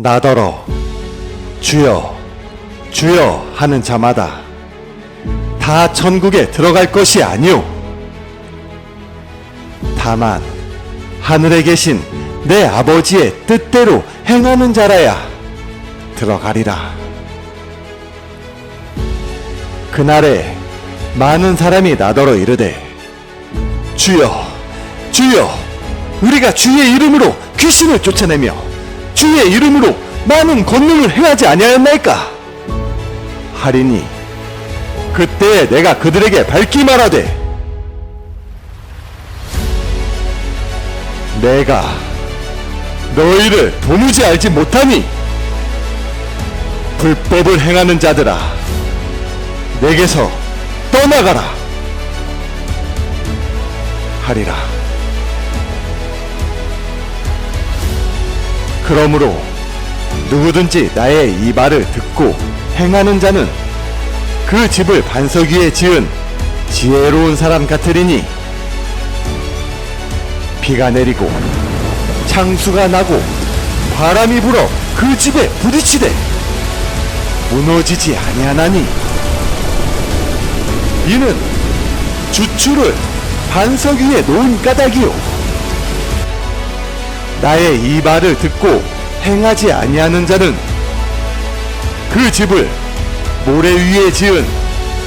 나더러 주여 주여 하는 자마다 다 천국에 들어갈 것이 아니오. 다만 하늘에 계신 내 아버지의 뜻대로 행하는 자라야 들어가리라. 그날에 많은 사람이 나더러 이르되 주여 주여 우리가 주의 이름으로 귀신을 쫓아내며 주의 이름으로 많은 권능을 행하지 아니하였나이까? 하리니 그때에 내가 그들에게 밝히 말하되 내가 너희를 도무지 알지 못하니 불법을 행하는 자들아 내게서 떠나가라 하리라 그러므로 누구든지 나의 이 말을 듣고 행하는 자는 그 집을 반석 위에 지은 지혜로운 사람 같으리니 비가 내리고 창수가 나고 바람이 불어 그 집에 부딪히되 무너지지 아니하나니 이는 주추를 반석 위에 놓은 까닭이요 나의 이 말을 듣고 행하지 아니하는 자는 그 집을 모래 위에 지은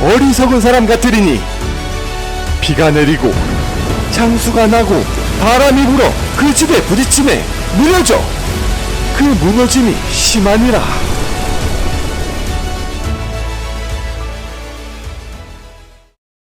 어리석은 사람 같으리니 비가 내리고 창수가 나고 바람이 불어 그 집에 부딪힘에 무너져 그 무너짐이 심하니라